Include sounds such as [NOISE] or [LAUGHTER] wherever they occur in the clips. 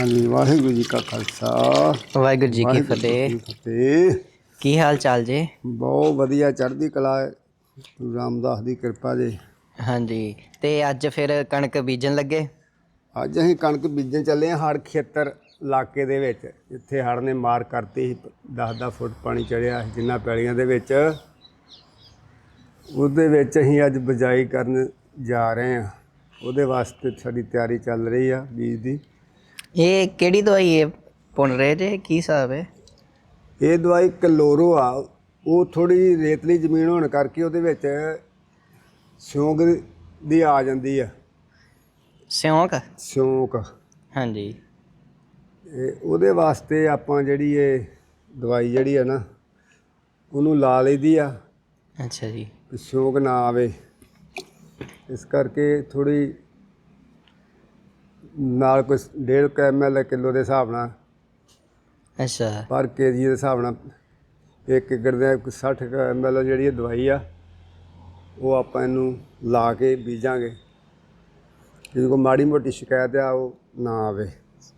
ਹਾਂਜੀ ਵਾਹਿਗੁਰੂ ਜੀ ਕਾ ਖਾਲਸਾ। ਵਾਹਿਗੁਰੂ ਜੀ ਕੀ ਵਾਹਿਗੁਰੂ ਫਤਿਹ ਕੀ ਫਤਿਹ। ਕੀ ਹਾਲ ਚਾਲ ਜੀ? ਬਹੁਤ ਵਧੀਆ ਚੜ੍ਹਦੀ ਕਲਾ ਹੈ। ਗੁਰੂ ਰਾਮਦਾਸ ਦੀ ਕਿਰਪਾ ਜੇ। ਦਵਾਈ ਤੇ ਅੱਜ ਫਿਰ ਕਣਕ ਬੀਜਣ ਲੱਗੇ? ਅੱਜ ਅਸੀਂ ਕਣਕ ਬੀਜਣ ਚੱਲੇ ਹਾਂ ਹੜ ਖੇਤਰ ਇਲਾਕੇ ਦੇ ਵਿੱਚ। ਜਿੱਥੇ ਹੜ ਨੇ ਮਾਰ ਕਰਤੀ ਸੀ 10-10 ਫੁੱਟ ਪਾਣੀ ਚੜਿਆ ਸੀ ਜਿੰਨਾ ਪੈਲੀਆਂ ਦੇ ਵਿੱਚ। ਉਹਦੇ ਵਿੱਚ ਅਸੀਂ ਅੱਜ ਬਜਾਈ ਕਰਨ ਜਾ ਰਹੇ ਹਾਂ। ਉਹਦੇ ਵਾਸਤੇ ਸਾਡੀ ਤਿਆਰੀ ਚੱਲ ਰਹੀ ਆ ਬੀਜ ਦੀ। ਇਹ ਕਿਹੜੀ ਦਵਾਈ ਹੈ ਪੁਣ ਰਹੇ ਜੇ ਕੀ ਹਿਸਾਬ ਹੈ ਇਹ ਦਵਾਈ ਕਲੋਰੋ ਆ ਉਹ ਥੋੜੀ ਰੇਤਲੀ ਜ਼ਮੀਨ ਹੋਣ ਕਰਕੇ ਉਹਦੇ ਵਿੱਚ ਸਿਉਂਕ ਦੀ ਆ ਜਾਂਦੀ ਆ ਸਿਉਂਕ ਸਿਉਂਕ ਹਾਂਜੀ ਇਹ ਉਹਦੇ ਵਾਸਤੇ ਆਪਾਂ ਜਿਹੜੀ ਇਹ ਦਵਾਈ ਜਿਹੜੀ ਆ ਨਾ ਉਹਨੂੰ ਲਾ ਲਈਦੀ ਆ ਅੱਛਾ ਜੀ ਸਿਉਂਕ ਨਾ ਆਵੇ ਇਸ ਕਰਕੇ ਥੋੜੀ ਨਾਲ ਕੋਈ 1.5 ਐਮਐਲ ਕਿਲੋ ਦੇ ਹਿਸਾਬ ਨਾਲ। ਅੱਛਾ। ਪਰ ਕੇਜੀ ਦੇ ਹਿਸਾਬ ਨਾਲ ਇੱਕ ਏਕੜ ਦੇ 60 ਐਮਐਲ ਜਿਹੜੀ ਇਹ ਦਵਾਈ ਆ ਉਹ ਆਪਾਂ ਇਹਨੂੰ ਲਾ ਕੇ ਬੀਜਾਂਗੇ। ਜੇ ਕੋਈ ਮਾੜੀ ਮੋਟੀ ਸ਼ਿਕਾਇਤ ਆ ਉਹ ਨਾ ਆਵੇ।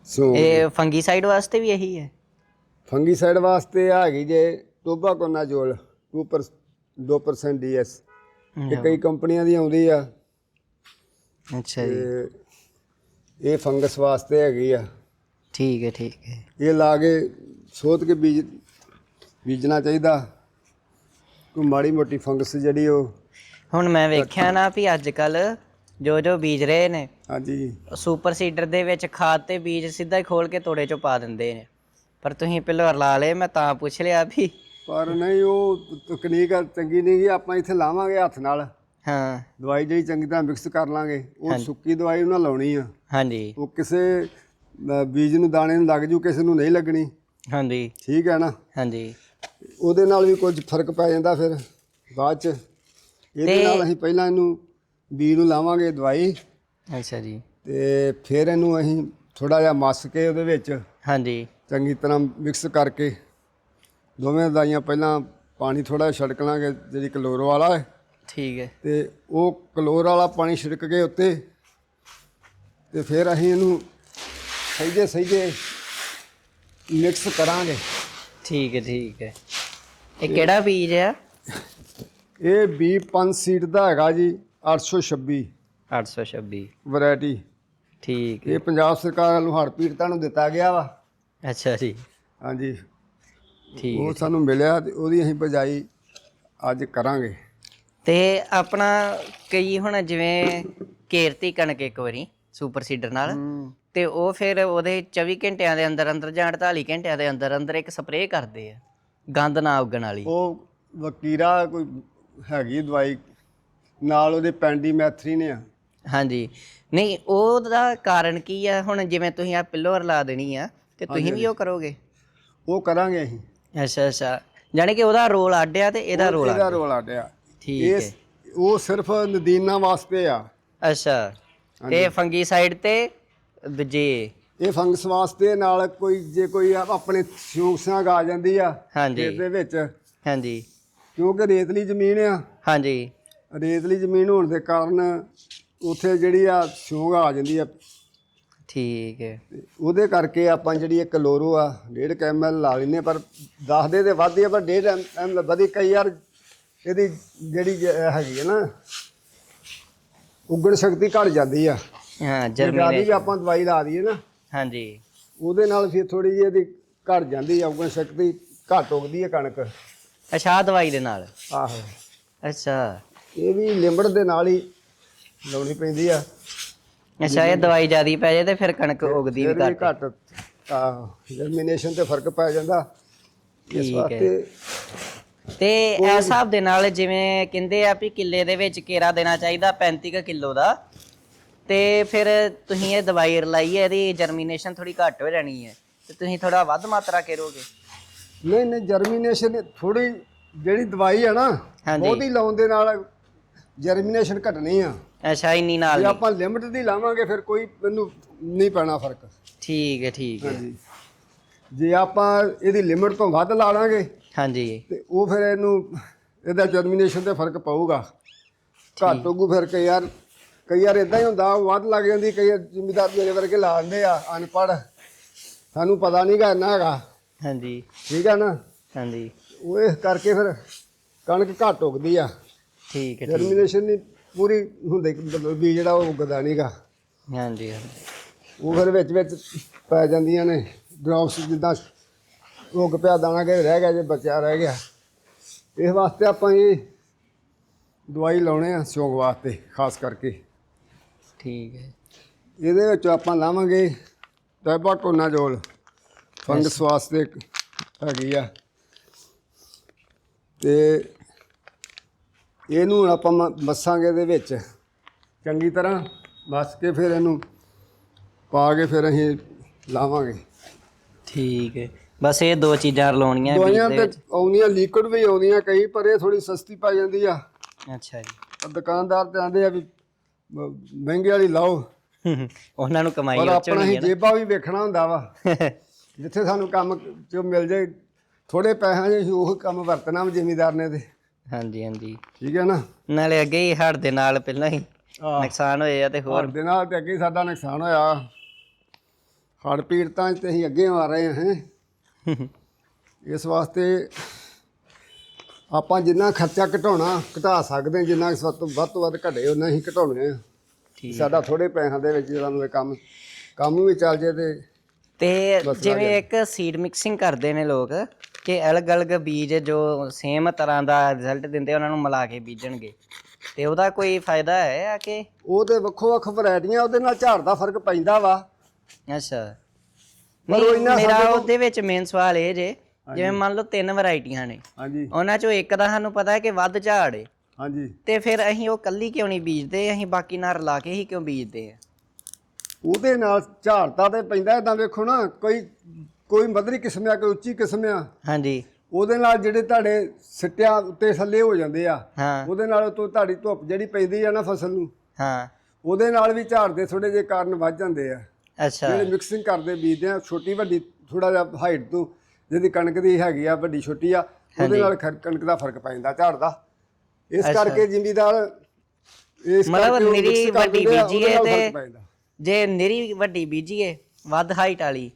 ਸੋ ਇਹ ਫੰਗੀਸਾਈਡ ਵਾਸਤੇ ਵੀ ਇਹੀ ਹੈ? ਫੰਗੀਸਾਈਡ ਵਾਸਤੇ ਆ ਹੈਗੀ ਜੇ ਟੋਬਾਕੋਨਾਜੋਲ 2% 2% ਡੀਐਸ ਇਹ ਕਈ ਕੰਪਨੀਆਂ ਦੀ ਆਉਂਦੀ ਆ। ਅੱਛਾ ਜੀ। ਇਹ ਫੰਗਸ ਵਾਸਤੇ ਹੈਗੀ ਆ। ਠੀਕ ਹੈ ਠੀਕ ਹੈ। ਇਹ ਲਾ ਕੇ ਸੋਧ ਕੇ ਬੀਜ ਬੀਜਣਾ ਚਾਹੀਦਾ। ਕੋਈ ਮਾੜੀ ਮੋਟੀ ਫੰਗਸ ਜਿਹੜੀ ਉਹ ਹੁਣ ਮੈਂ ਵੇਖਿਆ ਨਾ ਵੀ ਅੱਜ ਕੱਲ ਜੋ ਜੋ ਬੀਜ ਰਹੇ ਨੇ ਹਾਂਜੀ। ਸੁਪਰ ਸੀਡਰ ਦੇ ਵਿੱਚ ਖਾਦ ਤੇ ਬੀਜ ਸਿੱਧਾ ਹੀ ਖੋਲ ਕੇ ਤੋੜੇ ਚੋਂ ਪਾ ਦਿੰਦੇ ਨੇ। ਪਰ ਤੁਸੀਂ ਪਹਿਲਾਂ ਲਾ ਲਏ ਮੈਂ ਤਾਂ ਪੁੱਛ ਲਿਆ ਵੀ। ਪਰ ਨਹੀਂ ਉਹ ਤਕਨੀਕ ਚੰਗੀ ਨਹੀਂ ਗੀ ਆਪਾਂ ਇੱਥੇ ਲਾਵਾਂਗੇ ਹੱਥ ਨਾਲ। ਹਾਂ। ਦਵਾਈ ਜਿਹੜੀ ਚੰਗੀ ਤਰ੍ਹਾਂ ਮਿਕਸ ਕਰ ਲਾਂਗੇ। ਉਹ ਸੁੱਕੀ ਦਵਾਈ ਉਹਨਾਂ ਲਾਉਣੀ ਆ। ਹਾਂਜੀ। ਉਹ ਕਿਸੇ ਅ, ਬੀਜ ਨੂੰ ਦਾਣੇ ਨੂੰ ਲੱਗ ਜੂ ਕਿਸੇ ਨੂੰ ਨਹੀਂ ਲੱਗਣੀ। ਹਾਂਜੀ। ਠੀਕ ਹੈ ਨਾ? ਹਾਂਜੀ। ਉਹਦੇ ਨਾਲ ਵੀ ਕੁਝ ਫ਼ਰਕ ਪੈ ਜਾਂਦਾ ਫਿਰ ਬਾਅਦ ਚ। ਇਹਦੇ ਨਾਲ ਅਸੀਂ ਪਹਿਲਾਂ ਇਹਨੂੰ ਬੀਜ ਨੂੰ ਲਾਵਾਂਗੇ ਦਵਾਈ। ਅੱਛਾ ਜੀ। ਤੇ ਫਿਰ ਇਹਨੂੰ ਅਸੀਂ ਥੋੜਾ ਜਿਹਾ ਮਸ ਕੇ ਉਹਦੇ ਵਿੱਚ ਹਾਂਜੀ। ਚੰਗੀ ਤਰ੍ਹਾਂ ਮਿਕਸ ਕਰਕੇ ਦੋਵੇਂ ਦਵਾਈਆਂ ਪਹਿਲਾਂ ਪਾਣੀ ਥੋੜਾ ਛਿੜਕ ਲਾਂਗੇ ਜਿਹੜੀ ਕਲੋਰੋ ਵਾਲਾ ਹੈ। ਠੀਕ ਹੈ। ਤੇ ਉਹ ਕਲੋਰ ਵਾਲਾ ਪਾਣੀ ਛਿੜਕ ਕੇ ਉੱਤੇ ਤੇ ਫਿਰ ਅਸੀਂ ਇਹਨੂੰ ਸਹੀਜੇ ਸਹੀਜੇ ਮਿਕਸ ਕਰਾਂਗੇ। ਠੀਕ ਹੈ ਠੀਕ ਹੈ। ਇਹ ਕਿਹੜਾ ਬੀਜ ਆ? ਇਹ ਬੀ 5 ਸੀਟ ਦਾ ਹੈਗਾ ਜੀ 826 826 ਵੈਰਾਈਟੀ। ਠੀਕ ਇਹ ਪੰਜਾਬ ਸਰਕਾਰ ਵੱਲੋਂ ਹੜ੍ਹ ਪੀੜਤਾਂ ਨੂੰ ਦਿੱਤਾ ਗਿਆ ਵਾ। ਅੱਛਾ ਜੀ। ਹਾਂਜੀ। ਠੀਕ ਉਹ ਸਾਨੂੰ ਮਿਲਿਆ ਤੇ ਉਹਦੀ ਅਸੀਂ ਬਜਾਈ ਅੱਜ ਕਰਾਂਗੇ। ਤੇ ਆਪਣਾ ਕਈ ਹੁਣ ਜਿਵੇਂ ਕੇਰਤੀ ਕਣਕ ਇੱਕ ਵਾਰੀ। ਸੁਪਰ ਸੀਡਰ ਨਾਲ। ਤੇ ਉਹ ਫਿਰ ਉਹਦੇ 24 ਘੰਟਿਆਂ ਦੇ ਅੰਦਰ ਅੰਦਰ ਜਾਂ 48 ਘੰਟਿਆਂ ਦੇ ਅੰਦਰ ਅੰਦਰ ਇੱਕ ਸਪਰੇਅ ਕਰਦੇ ਆ ਗੰਦ ਨਾ ਉੱਗਣ ਵਾਲੀ। ਉਹ ਵਕੀਰਾ ਕੋਈ ਹੈਗੀ ਦਵਾਈ ਨਾਲ ਉਹਦੇ ਪੈਂਡੀਮੈਥਰੀਨ ਆ। ਹਾਂਜੀ। ਨਹੀਂ ਉਹਦਾ ਕਾਰਨ ਕੀ ਆ? ਹੁਣ ਜਿਵੇਂ ਤੁਸੀਂ ਆ ਪਿੱਲੋਰ ਲਾ ਦੇਣੀ ਆ ਤੇ ਤੁਸੀਂ ਵੀ ਉਹ ਕਰੋਗੇ? ਉਹ ਕਰਾਂਗੇ ਅਸੀਂ। ਅੱਛਾ ਅੱਛਾ। ਜਾਣੀ ਕਿ ਉਹਦਾ ਰੋਲ ਅੱਡ ਆ ਤੇ ਇਹਦਾ ਰੋਲ ਇਹਦਾ ਅੱਡ ਰੋਲ ਆਡਿਆ। ਠੀਕ ਹੈ। ਉਹ ਸਿਰਫ ਨਦੀਨਾਂ ਵਾਸਤੇ ਆ। ਅੱਛਾ। ਤੇ ਫੰਗੀ ਸਾਈਡ ਤੇ ਦੂਜੇ। ਇਹ ਫੰਗਸ ਵਾਸਤੇ ਨਾਲ ਕੋਈ ਜੇ ਕੋਈ ਆ- ਆਪਣੇ ਸਿਉਂਕ ਸਾਗ ਆ ਜਾਂਦੀ ਆ ਹਾਂਜੀ। ਇਹਦੇ ਵਿੱਚ। ਹਾਂਜੀ। ਕਿਉਂਕਿ ਰੇਤਲੀ ਜ਼ਮੀਨ ਆ। ਹਾਂਜੀ। ਰੇਤਲੀ ਜ਼ਮੀਨ ਹੋਣ ਦੇ ਕਾਰਨ ਉੱਥੇ ਜਿਹੜੀ ਆ ਸਿਉਂਕ ਆ ਜਾਂਦੀ ਆ। ਠੀਕ ਹੈ। ਉਹਦੇ ਕਰਕੇ ਆਪਾਂ ਜਿਹੜੀ ਇਹ ਕਲੋਰੋ ਆ 1.5 ਐਮਐਲ ਲਾ ਲੈਨੇ ਪਰ ਦੱਸਦੇ ਤੇ ਵੱਧਦੀ ਆ ਪਰ 1.5 ਐਮਐਲ ਵਧੀ ਕਈ ਯਾਰ ਇਹਦੀ ਜਿਹੜੀ ਜ- ਹੈਗੀ ਹੈ ਨਾ ਉਗਣ ਸ਼ਕਤੀ ਘਟ ਜਾਂਦੀ ਆ। ਹਾਂ ਜਰਮੀਨੇ ਵੀ ਆਪਾਂ ਦਵਾਈ ਲਾ ਦਈਏ ਨਾ ਹਾਂਜੀ। ਉਹਦੇ ਨਾਲ ਫਿਰ ਥੋੜੀ ਜਿਹੀ ਇਹਦੀ ਘਟ ਜਾਂਦੀ ਆ ਉਗਣ ਸ਼ਕਤੀ ਘਟ ਉਗਦੀ ਹੈ ਕਣਕ। ਅੱਛਾ ਦਵਾਈ ਦੇ ਨਾਲ? ਆਹੋ। ਅੱਛਾ। ਇਹ ਵੀ ਲਿੰਬੜ ਦੇ ਨਾਲ ਹੀ ਲਾਉਣੀ ਪੈਂਦੀ ਆ। ਅੱਛਾ ਇਹ ਦਵਾਈ ਜਿਆਦੀ ਪੈ ਜਾਏ ਤੇ ਫਿਰ ਕਣਕ ਉਗਦੀ ਵੀ ਘੱਟ। ਘਟ। ਆਹੋ ਜਰਮੀਨੇਸ਼ਨ ਤੇ ਫ਼ਰਕ ਪੈ ਜਾਂਦਾ। ਇਸ। ਵਾਸਤੇ ਤੇ ਇਸ ਹਿਸਾਬ ਦੇ ਨਾਲ ਜਿਵੇਂ ਕਹਿੰਦੇ ਆ ਵੀ ਕਿੱਲੇ ਦੇ ਵਿੱਚ ਕੇਰਾ ਦੇਣਾ ਚਾਹੀਦਾ 35 ਕੁ ਕਿਲੋ ਦਾ। ਤੇ ਫਿਰ ਤੁਸੀਂ ਇਹ ਦਵਾਈ ਰਲਾਈ ਹੈ ਇਹਦੀ ਜਰਮੀਨੇਸ਼ਨ ਥੋੜੀ ਘੱਟ ਹੋ ਜਾਣੀ ਹੈ। ਤੇ ਤੁਸੀਂ ਥੋੜਾ ਵੱਧ ਮਾਤਰਾ ਕਰੋਗੇ। ਨਹੀਂ ਨਹੀਂ ਜਰਮੀਨੇਸ਼ਨ ਥੋੜੀ ਜਿਹੜੀ ਦਵਾਈ ਆ ਨਾ ਹਾਂਜੀ। ਬਹੁਤੀ ਲਾਉਣ ਦੇ ਨਾਲ ਜਰਮੀਨੇਸ਼ਨ ਘਟਣੀ ਆ। ਅੱਛਾ ਇੰਨੀ ਨਾਲ ਜੇ ਨਹੀਂ ਆਪਾਂ ਲਿਮਟ ਦੀ ਲਾਵਾਂਗੇ ਫਿਰ ਕੋਈ ਮੈਨੂੰ ਨਹੀਂ ਪੈਣਾ ਫ਼ਰਕ। ਠੀਕ ਹੈ ਠੀਕ ਹੈ। ਹਾਂਜੀ। ਜੇ ਆਪਾਂ ਇਹਦੀ ਲਿਮਟ ਤੋਂ ਵੱਧ ਲਾ ਲਾਂਗੇ ਹਾਂਜੀ। ਤੇ ਉਹ ਫਿਰ ਇਹਨੂੰ ਇਹਦਾ ਜਰਮੀਨੇਸ਼ਨ ਤੇ ਫ਼ਰਕ ਪਊਗਾ। ਘੱਟ ਹੋਊ ਫਿਰ ਕਈ ਯਾਰ ਕਈ ਵਾਰ ਇਦਾਂ ਹੀ ਹੁੰਦਾ ਵੱਧ ਲੱਗ ਜਾਂਦੀ ਕਈ ਜ਼ਿਮੀਦਾਰ ਮੇਰੇ ਵਰਗੇ ਲਾ ਦਿੰਦੇ ਆ ਅਨਪੜ੍ਹ। ਸਾਨੂੰ ਪਤਾ ਨਹੀਂਗਾ ਇੰਨਾ ਹੈਗਾ। ਹਾਂਜੀ। ਠੀਕ ਹੈ ਨਾ? ਹਾਂਜੀ। ਉਹ ਇਸ ਕਰਕੇ ਫਿਰ ਕਣਕ ਘੱਟ ਉਗਦੀ ਆ। ਠੀਕ ਹੈ ਜਰਮੀਨੇਸ਼ਨ ਨਹੀਂ ਪੂਰੀ ਹੁੰਦੀ ਮਤਲਬ ਵੀ ਜਿਹੜਾ ਉਹ ਉਗਦਾ ਨਹੀਂਗਾ ਹਾਂਜੀ ਹਾਂਜੀ। ਉਹ ਫਿਰ ਵਿੱਚ ਵਿੱਚ ਪੈ ਜਾਂਦੀਆਂ ਨੇ ਡ੍ਰੌਪਸ ਜਿੱਦਾਂ ਉਗ ਪਿਆ ਦਾਣਾ ਕੇ ਰਹਿ ਗਿਆ ਜੇ ਬਚਿਆ ਰਹਿ ਗਿਆ। ਇਸ ਵਾਸਤੇ ਆਪਾਂ ਇਹ ਦਵਾਈ ਲਾਉਣੇ ਆ ਸਿਉਂਕ ਵਾਸਤੇ ਖਾਸ ਕਰਕੇ। ਠੀਕ ਹੈ। ਇਹਦੇ ਵਿੱਚ ਆਪਾਂ ਲਾਵਾਂਗੇ ਟੈਬਾਕੋਨਾਜ਼ੋਲ ਫੰਗਸ ਵਾਸਤੇ ਹੈਗੀ ਆ। ਤੇ ਇਹਨੂੰ ਆਪਾਂ ਮੱਸਾਂਗੇ ਦੇ ਵਿੱਚ। ਚੰਗੀ ਤਰ੍ਹਾਂ ਮੱਸ ਕੇ ਫਿਰ ਇਹਨੂੰ ਪਾ ਕੇ ਫਿਰ ਅਸੀਂ ਲਾਵਾਂਗੇ। ਠੀਕ ਹੈ। ਬਸ ਇਹ ਦੋ ਚੀਜ਼ਾਂ ਲਾਉਣੀਆਂ ਬੀਜ ਦਵਾਈਆਂ ਤੇ ਆਉਂਦੀਆਂ ਲਿਕੁਇਡ ਵੀ ਆਉਂਦੀਆਂ ਕਈ ਪਰ ਇਹ ਥੋੜੀ ਸਸਤੀ ਪੈ ਜਾਂਦੀ ਆ। ਅੱਛਾ ਜੀ। ਪਰ ਦੁਕਾਨਦਾਰ ਤੇ ਆਂਦੇ ਆ ਵੀ ਮ- ਮਹਿੰਗੇ ਵਾਲੀ ਲਾਓ। ਉਹਨਾਂ ਨੂੰ ਕਮਾਈ ਪਰ ਆਪਣਾ ਹੀ ਹੈ ਜੇਬਾਂ ਵੀ ਵੇਖਣਾ ਹੁੰਦਾ ਵਾ। [LAUGHS] ਜਿੱਥੇ ਸਾਨੂੰ ਕੰਮ ਚ ਮਿਲ ਜਾਏ ਥੋੜੇ ਪੈਸਿਆਂ 'ਚ ਅਸੀਂ ਉਹ ਕੰਮ ਵਰਤਣਾ ਵਾ ਜ਼ਿਮੀਦਾਰ ਨੇ ਤੇ। ਹਾਂਜੀ ਹਾਂਜੀ। ਠੀਕ ਹੈ ਨਾ? ਨਾਲੇ ਅੱਗੇ ਹੀ ਹੜ ਦੇ ਨਾਲ ਪਹਿਲਾਂ ਹੀ ਆਹ, ਨੁਕਸਾਨ ਹੋਏ ਆ ਤੇ ਹੋਰ ਦੇ ਨਾਲ ਤੇ ਅੱਗੇ ਹੀ ਸਾਡਾ ਨੁਕਸਾਨ ਹੋਇਆ। ਹੜ ਪੀੜਤਾਂ 'ਚ ਤੇ ਅਸੀਂ ਅੱਗੇ ਆ ਰਹੇ ਹਾਂ। ਇਸ ਵਾਸਤੇ ਆਪਾਂ ਜਿੰਨਾ ਖਰਚਾ ਘਟਾਉਣਾ ਘਟਾ ਸਕਦੇ ਜਿੰਨਾ ਸਭ ਤੋਂ ਵੱਧ ਤੋਂ ਵੱਧ ਘਟੇ ਉਹਨਾਂ ਹੀ ਘਟਾਉਣੇ ਆ। ਠੀਕ ਸਾਡਾ ਥੋੜੇ ਪੈਸਿਆਂ ਦੇ ਵਿੱਚ ਜਿਹੜਾ ਨੂੰ ਕੰਮ ਕੰਮ ਵੀ ਚੱਲ ਜੇ ਤੇ ਤੇ ਜਿਵੇਂ ਇੱਕ ਸੀਡ ਮਿਕਸਿੰਗ ਕਰਦੇ ਨੇ ਲੋਕ ਕਿ ਅਲੱਗ-ਅਲੱਗ ਬੀਜ ਜੋ ਸੇਮ ਤਰ੍ਹਾਂ ਦਾ ਰਿਜ਼ਲਟ ਦਿੰਦੇ ਉਹਨਾਂ ਨੂੰ ਮਿਲਾ ਕੇ ਬੀਜਣਗੇ। ਤੇ ਉਹਦਾ ਕੋਈ ਫਾਇਦਾ ਹੈ ਆ ਕਿ? ਉਹ ਤੇ ਵੱਖੋ ਵੱਖ ਵੈਰਾਈਟੀਆਂ ਉਹਦੇ ਨਾਲ ਝਾੜ ਦਾ ਫ਼ਰਕ ਪੈਂਦਾ ਵਾ। ਅੱਛਾ। ਪਰ ਉਹ ਇੰਨਾ ਮੇਰਾ ਸਾਡੇ ਕੋਲ- ਉਹਦੇ ਵਿੱਚ ਮੇਨ ਸਵਾਲ ਇਹ ਜੇ ਜਿਵੇਂ ਮੰਨ ਲਓ ਤਿੰਨ ਵੈਰਾਈਟੀਆਂ ਨੇ। ਹਾਂਜੀ। ਉਹਨਾਂ ਚੋਂ ਇੱਕ ਦਾ ਸਾਨੂੰ ਪਤਾ ਹੈ ਕਿ ਵੱਧ ਝਾੜ ਏ। ਹਾਂਜੀ। ਤੇ ਫਿਰ ਅਸੀਂ ਉਹ ਕੱਲੀ ਕਿਉਂ ਨਹੀਂ ਬੀਜਦੇ? ਅਸੀਂ ਬਾਕੀ ਨਾਲ ਰਲਾ ਕੇ ਹੀ ਕਿਉਂ ਬੀਜਦੇ ਆ? ਉਹਦੇ ਨਾਲ ਝਾੜਤਾ ਤੇ ਪੈਂਦਾ ਇਦਾਂ ਵੇਖੋ ਨਾ ਕੋਈ ਕੋਈ ਮਧਰੀ ਕਿਸਮ ਆ ਕੋਈ ਉੱਚੀ ਕਿਸਮ ਆ। ਹਾਂਜੀ। ਉਹਦੇ ਨਾਲ ਜਿਹੜੇ ਤੁਹਾਡੇ ਸਿੱਟਿਆਂ ਉੱਤੇ ਥੱਲੇ ਹੋ ਜਾਂਦੇ ਆ ਹਾਂ। ਉਹਦੇ ਨਾਲ ਤੋਂ ਤੁਹਾਡੀ ਧੁੱਪ ਜਿਹੜੀ ਪੈਂਦੀ ਆ ਨਾ ਫਸਲ ਨੂੰ ਹਾਂ। ਉਹਦੇ ਨਾਲ ਵੀ ਝਾੜ ਦੇ ਥੋੜੇ ਜਿਹੇ ਕਾਰਨ ਵੱਧ ਜਾਂਦੇ ਆ। ਅੱਛਾ। ਜਿਹੜੇ ਮਿਕਸਿੰਗ ਕਰਦੇ ਬੀਜਦੇ ਆ ਛੋਟੀ ਵੱਡੀ ਥੋੜਾ ਜਿਹਾ ਹਾਈਟ ਤੋਂ ਜਿਹਦੀ ਕਣਕ ਦੀ ਹੈਗੀ ਆ ਵੱਡੀ ਛੋਟੀ ਆ ਉਹਦੇ ਨਾਲ ਖਰ- ਕਣਕ ਦਾ ਫ਼ਰਕ ਪੈ ਜਾਂਦਾ ਝਾੜ ਦਾ। ਇਸ ਕਰਕੇ ਜ਼ਿਮੀਦਾਰ ਇਸ ਮਤਲਬ ਕਰਕੇ ਉਹ ਨਿਰੀ mix ਕਰ ਵੱਡੀ ਦਿੰਦੇ ਆ, ਬੀਜੀ ਹੈ ਨਾਲ ਤੇ ਫ਼ਰਕ ਪੈ ਜਾਂਦਾ। ਜੇ ਨਿਰੀ ਵੱਡੀ ਬੀਜੀਏ ਵੱਧ ਹਾਈਟ ਵਾਲੀ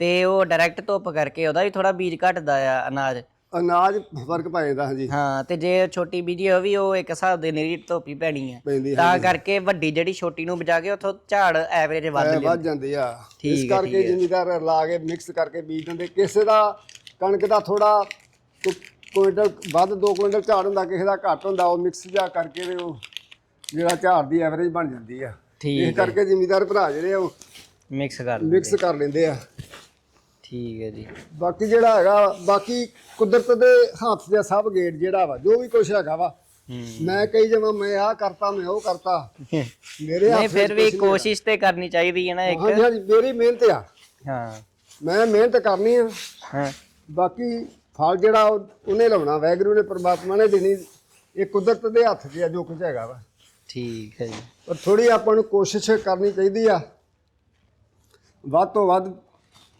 ਤੇ ਉਹ ਡਾਇਰੈਕਟ ਧੁੱਪ ਕਰਕੇ ਉਹਦਾ ਵੀ ਥੋੜਾ ਬੀਜ ਘਟਦਾ ਆ ਅਨਾਜ। ਅਨਾਜ ਫ਼ਰਕ ਪੈ ਜਾਂਦਾ ਹਾਂਜੀ। ਹਾਂ ਤੇ ਜੇ ਛੋਟੀ ਬੀਜੀ ਵੀ ਉਹ ਇੱਕ ਹਿਸਾਬ ਦੇ ਨਿਰੀ ਧੁੱਪੀ ਪੈਣੀ ਹੈ ਪੈਂਦੀ ਤਾਂ ਕਰਕੇ ਵੱਡੀ ਜਿਹੜੀ ਛੋਟੀ ਨੂੰ ਬਚਾ ਕੇ ਉਥੋਂ ਝਾੜ ਐਵਰੇਜ ਵੱਧ ਐ ਜਾਂਦੇ ਆ। ਠੀਕ ਇਸ ਹੈ, ਕਰਕੇ ਜ਼ਿਮੀਦਾਰ ਲਾ ਕੇ ਮਿਕਸ ਕਰਕੇ ਬੀਜ ਦਿੰਦੇ। ਕਿਸੇ ਦਾ ਕਣਕ ਦਾ ਥੋੜਾ ਕੁਇੰਟਲ ਵੱਧ 2 ਕੁਇੰਟਲ ਝਾੜ ਹੁੰਦਾ ਕਿਸੇ ਦਾ ਘੱਟ ਹੁੰਦਾ ਉਹ ਮਿਕਸ ਜਾ ਕਰਕੇ ਤੇ ਉਹ ਜਿਹੜਾ ਝਾੜ ਦੀ ਐਵਰੇਜ ਬਣ ਜਾਂਦੀ ਆ। ਠੀਕ ਇਸ ਕਰਕੇ ਜ਼ਿਮੀਦਾਰ ਭਰਾ ਜਿਹੜੇ ਆ ਉਹ ਮਿਕਸ ਕਰ ਲਓ। ਮਿਕਸ ਕਰ ਲੈਂਦੇ ਆ। ਠੀਕ ਹੈ ਜੀ। ਬਾਕੀ ਜਿਹੜਾ ਹੈਗਾ ਬਾਕੀ ਕੁਦਰਤ ਦੇ ਹੱਥ ਦੇ ਸਭ ਗੇਟ ਜਿਹੜਾ ਵਾ ਜੋ ਵੀ ਕੁਝ ਹੈਗਾ ਵਾ ਮੈਂ ਕਹੀ ਜਾਵਾਂ ਮੈਂ ਆਹ ਕਰਤਾ ਮੈਂ ਉਹ ਕਰਤਾ। ਮੇਰੇ ਨਹੀਂ ਹੱਥ ਫਿਰ ਵੀ ਕੋਸ਼ਿਸ਼ ਤੇ ਕਰਨੀ ਚਾਹੀਦੀ ਹੈ ਨਾ ਇੱਕ। ਹਾਂਜੀ ਹਾਂਜੀ ਮੇਰੀ ਮਿਹਨਤ ਆ। ਹਾਂ। ਮੈਂ ਮਿਹਨਤ ਕਰਨੀ ਆ। ਹਾਂ। ਬਾਕੀ ਫਲ ਜਿਹੜਾ ਉਹ- ਉਹਨੇ ਲਾਉਣਾ ਵੈਗਰੂ ਨੇ ਪ੍ਰਮਾਤਮਾ ਨੇ ਦੇਣੀ ਇਹ ਕੁਦਰਤ ਦੇ ਹੱਥ 'ਚ ਆ ਜੋ ਕੁਝ ਹੈਗਾ ਵਾ। ਠੀਕ ਹੈ ਜੀ। ਪਰ ਥੋੜੀ ਆਪਾਂ ਨੂੰ ਕੋਸ਼ਿਸ਼ ਕਰਨੀ ਚਾਹੀਦੀ ਆ। ਵੱਧ ਤੋਂ ਵੱਧ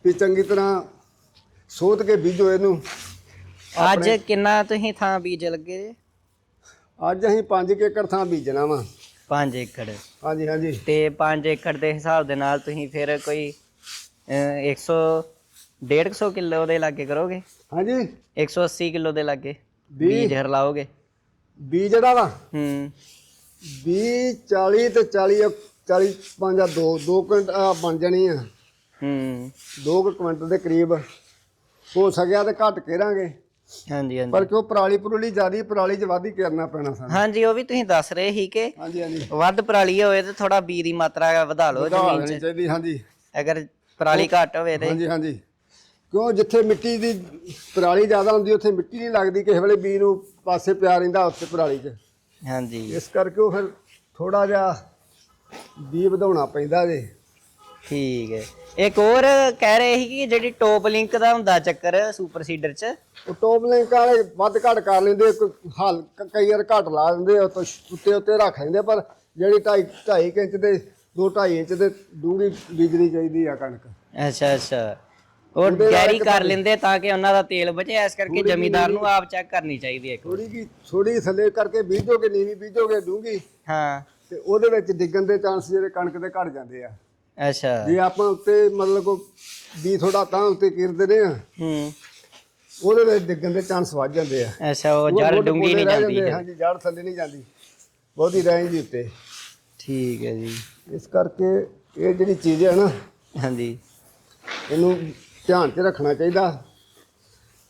ਵੀ ਚੰਗੀ ਤਰ੍ਹਾਂ ਸੋਧ ਕੇ ਬੀਜੋ ਇਹਨੂੰ। ਅੱਜ ਕਿੰਨਾ ਤੁਸੀਂ ਥਾਂ ਬੀਜ ਲੱਗੇ? ਜੇ ਅੱਜ ਅਸੀਂ 5 ਏਕੜ ਥਾਂ ਬੀਜਣਾ ਵਾ। 5 ਏਕੜ। ਹਾਂਜੀ ਹਾਂਜੀ। ਤੇ 5 ਏਕੜ ਦੇ ਹਿਸਾਬ ਦੇ ਨਾਲ ਤੁਸੀਂ ਫਿਰ ਕੋਈ ਅਹ, 100 150 ਕਿਲੋ ਦੇ ਲਾਗੇ ਕਰੋਗੇ? ਹਾਂਜੀ। 180 ਕਿਲੋ ਦੇ ਲਾਗੇ। ਬੀਜ ਹਰਲਾਓਗੇ ਬੀਜ ਜਿਹੜਾ ਵਾ। ਹੂੰ। 20 40 ਤੇ 40 40 5 2 2 ਕੁਇੰਟ ਆ ਬਣ ਜਾਣੀ ਆ। ਹੂੰ। 2 ਕੁਇੰਟਲ ਦੇ ਕਰੀਬ ਹੋ ਸਕਿਆ ਤੇ ਘੱਟ ਕਰਾਂਗੇ। ਹਾਂਜੀ ਹਾਂਜੀ। ਪਰ ਕਿਉਂ ਪਰਾਲੀ ਪਰੂਲੀ ਜਿਆਦੀ ਪਰਾਲੀ ਚ ਵਾਧੀ ਕਰਨਾ ਪੈਣਾ ਸਾਨੂੰ। ਹਾਂਜੀ ਉਹ ਵੀ ਤੁਸੀਂ ਦੱਸ ਰਹੇ ਸੀ ਕਿ ਹਾਂਜੀ ਹਾਂਜੀ। ਵੱਧ ਪਰਾਲੀ ਹੋਵੇ ਤੇ ਥੋੜਾ ਬੀ ਦੀ ਮਾਤਰਾ ਵਧਾ ਲਓ ਜ਼ਮੀਨ 'ਚ। ਚਾਹੀਦੀ ਹਾਂਜੀ। ਅਗਰ ਪਰਾਲੀ ਘੱਟ ਹੋਵੇ ਤੇ। ਹਾਂਜੀ ਹਾਂਜੀ। ਕਿਉਂ ਜਿੱਥੇ ਮਿੱਟੀ ਦੀ ਪਰਾਲੀ ਜ਼ਿਆਦਾ ਹੁੰਦੀ ਉੱਥੇ ਮਿੱਟੀ ਨਹੀਂ ਲੱਗਦੀ ਕਿਸੇ ਵੇਲੇ ਬੀ ਨੂੰ ਪਾਸੇ ਪਿਆ ਰਹਿੰਦਾ ਉੱਥੇ ਪਰਾਲੀ 'ਚ। ਹਾਂਜੀ। ਇਸ ਕਰਕੇ ਉਹ ਫਿਰ ਥੋੜਾ ਜਿਹਾ ਬੀ ਵਧਾਉਣਾ ਪੈਂਦਾ ਜੇ। ਠੀਕ ਹੈ। ਇੱਕ ਹੋਰ ਕਹਿ ਰਹੇ ਸੀ ਕਿ ਜਿਹੜੀ ਟੋਪ ਲਿੰਕ ਦਾ ਹੁੰਦਾ ਚੱਕਰ ਸੁਪਰ ਸੀਡਰ 'ਚ। ਉਹ ਟੋਪ ਲਿੰਕ ਵਾਲੇ ਵੱਧ ਘੱਟ ਕਰ ਲੈਂਦੇ ਕੋਈ ਹਲ ਕਈ ਵਾਰ ਘੱਟ ਲਾ ਦਿੰਦੇ ਉਹ ਤੋਂ ਉੱਤੇ ਉੱਤੇ ਰੱਖ ਲੈਂਦੇ ਪਰ ਜਿਹੜੀ 2.5 2.5 ਇੰਚ ਦੇ 2.5 ਇੰਚ ਦੇ ਡੂੰਘੀ ਬੀਜਣੀ ਚਾਹੀਦੀ ਆ ਕਣਕ। ਅੱਛਾ ਅੱਛਾ। ਉਹ ਗੈਰੀ ਕਰ ਲੈਂਦੇ ਤਾਂ ਕਿ ਉਹਨਾਂ ਦਾ ਤੇਲ ਬਚੇ ਇਸ ਕਰਕੇ ਜ਼ਮੀਂਦਾਰ ਨੂੰ ਆਪ ਚੈੱਕ ਕਰਨੀ ਚਾਹੀਦੀ ਹੈ। ਥੋੜੀ ਕੀ ਥੋੜੀ ਥੱਲੇ ਕਰਕੇ ਬੀਜੋਗੇ ਨੀਵੀਂ ਬੀਜੋਗੇ ਡੂੰਘੀ ਹਾਂ। ਤੇ ਉਹਦੇ ਵਿੱਚ ਡਿੱਗਣ ਦੇ ਚਾਂਸ ਜਿਹੜੇ ਕਣਕ ਦੇ ਘਟ ਜਾਂਦੇ ਆ। ਅੱਛਾ। ਜੇ ਆਪਾਂ ਉੱਤੇ ਮਤਲਬ ਕੋ ਵੀ ਥੋੜਾ ਤਾਂ ਉੱਤੇ ਕਿਰਦੇ ਨੇ ਆ ਹੂੰ। ਉਹਦੇ ਵਿੱਚ ਡਿੱਗਣ ਦੇ ਚਾਂਸ ਵੱਧ ਜਾਂਦੇ ਆ। ਅੱਛਾ ਉਹ ਜੜ ਡੂੰਗੀ ਨਹੀਂ ਜਾਂਦੀ। ਹਾਂਜੀ ਜੜ ਥੱਲੇ ਨਹੀਂ ਜਾਂਦੀ। ਬਹੁਤੀ ਰੇਂਜ ਦੀ ਉੱਤੇ। ਠੀਕ ਹੈ ਜੀ। ਇਸ ਕਰਕੇ ਇਹ ਜਿਹੜੀ ਚੀਜ਼ ਹੈ ਨਾ ਹਾਂਜੀ। ਇਹਨੂੰ ਧਿਆਨ 'ਚ ਰੱਖਣਾ ਚਾਹੀਦਾ।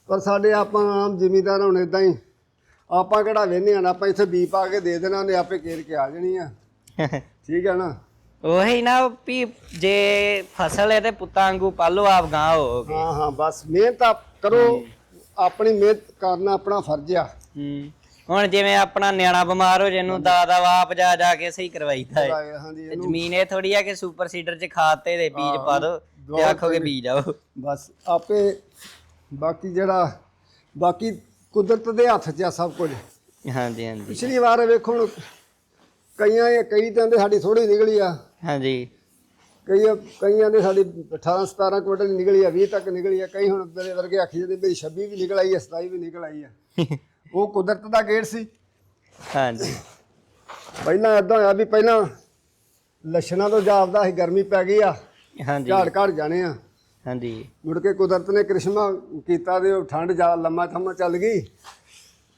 ਪਰ ਸਾਡੇ ਆਪਾਂ ਆਮ ਜ਼ਿਮੀਦਾਰ ਹੁਣ ਇਦਾਂ ਹੀ ਆਪਾਂ ਕਿਹੜਾ ਵੇਹਨੇ ਆ ਆਪਾਂ ਇੱਥੇ ਬੀ ਪਾ ਕੇ ਦੇ ਦੇਣਾ ਉਹਨੇ ਆਪੇ ਕੇਰ ਕੇ ਆ ਜਾਣੀ ਆ। [LAUGHS] ਠੀਕ ਹੈ ਨਾ? ਉਹੀ ਨਾ ਵੀ ਜੇ ਫਸਲ ਹੈ ਤੇ ਪੁੱਤਾਂ ਵਾਂਗੂ ਪਾਲੋ ਆਪ ਗਾਂ ਹੋਗੇ ਹਾਂ ਹਾਂ ਬਸ ਮਿਹਨਤ ਆਪ ਕਰੋ ਆਪਣੀ ਮਿਹਨਤ ਕਰਨਾ ਆਪਣਾ ਫਰਜ਼ ਆ। ਹੂੰ। ਹੁਣ ਜਿਵੇਂ ਆਪਣਾ ਨਿਆਣਾ ਬਿਮਾਰ ਹੋ ਜੇ ਇਹਨੂੰ ਦਾਦਾ ਆਪ ਜਾ ਜਾ ਕੇ ਸਹੀ ਕਰਵਾਈਦਾ ਹੈ ਹਾਂਜੀ ਤੇ ਇਹਨੂੰ ਜ਼ਮੀਨ ਇਹ ਥੋੜੀ ਆ ਕਿ ਸੁਪਰ ਸੀਡਰ ਚ ਖਾਦ ਤੇ ਦੇ ਬੀਜ ਪਾ ਦੋ ਤੇ ਦਵਾ ਆਖੋਗੇ ਬੀਜ ਆਓ। ਬਸ ਆਪੇ ਬਾਕੀ ਜਿਹੜਾ ਬਾਕੀ ਕੁਦਰਤ ਦੇ ਹੱਥ 'ਚ ਆ ਸਭ ਕੁਝ। ਹਾਂਜੀ ਹਾਂਜੀ। ਪਿਛਲੀ ਵਾਰ ਵੇਖੋ ਹੁਣ ਕਈਆਂ ਕਈ ਤਾਂ ਦੇ ਸਾਡੀ ਥੋੜੀ ਨਿਕਲੀ ਆ। ਹਾਂਜੀ। ਕਈ ਕਈਆਂ ਦੇ ਸਾਡੀ 18 17 ਕੁਇੰਟਲ ਨਿਕਲੀ ਆ 20 ਤੱਕ ਨਿਕਲੀ ਆ ਕਈ ਹੁਣ ਮੇਰੇ ਵਰਗੇ ਆਖੀ ਜਾਂਦੇ ਬਈ 26 ਵੀ ਨਿਕਲ ਆਈ ਆ 27 ਵੀ ਨਿਕਲ ਆਈ ਆ। [LAUGHS] ਉਹ ਕੁਦਰਤ ਦਾ ਗੇੜ ਸੀ। ਹਾਂਜੀ। ਪਹਿਲਾਂ ਇਦਾਂ ਹੋਇਆ ਵੀ ਪਹਿਲਾਂ ਲੱਛਣਾਂ ਤੋਂ ਜਾਪਦਾ ਸੀ ਗਰਮੀ ਪੈ ਗਈ ਆ ਹਾਂਜੀ। ਝਾੜ ਘੜ ਜਾਣੇ ਆ। ਹਾਂਜੀ। ਮੁੜ ਕੇ ਕੁਦਰਤ ਨੇ ਕ੍ਰਿਸ਼ਮਾ ਕੀਤਾ ਤੇ ਉਹ ਠੰਡ ਜਾ ਲੰਮਾ ਥੰਮਾ ਚੱਲ ਗਈ।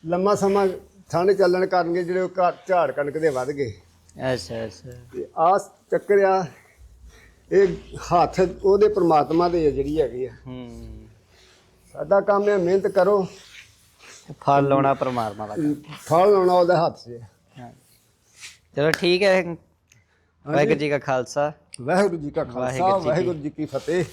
ਲੰਮਾ ਸਮਾਂ ਠੰਡ ਚੱਲਣ ਕਾਰਨ ਜਿਹੜੇ ਉਹ ਝਾੜ ਕਣਕ ਦੇ ਵੱਧ ਗਏ। ਅੱਛਾ ਅੱਛਾ। ਤੇ ਆਸ ਚੱਕਰ ਆ ਇਹ ਹੱਥ ਉਹਦੇ ਪ੍ਰਮਾਤਮਾ ਦੇ ਆ ਜਿਹੜੀ ਹੈਗੀ ਆ। ਹੂੰ। ਸਾਡਾ ਕੰਮ ਹੈ ਮਿਹਨਤ ਕਰੋ। ਫਲ ਲਾਉਣਾ ਪਰਮਾਤਮਾ ਦਾ ਫਲ ਲਾਉਣਾ ਉਹਦੇ ਹੱਥ 'ਚ। ਹੈ। ਚਲੋ ਠੀਕ ਹੈ। ਵਾਹਿਗੁਰੂ ਜੀ ਕਾ ਖਾਲਸਾ। ਵਾਹਿਗੁਰੂ ਜੀ ਕਾ ਖਾਲਸਾ ਵਾਹਿਗੁਰੂ ਜੀ ਕੀ- ਵਾਹਿਗੁਰੂ ਜੀ ਕੀ ਫਤਿਹ।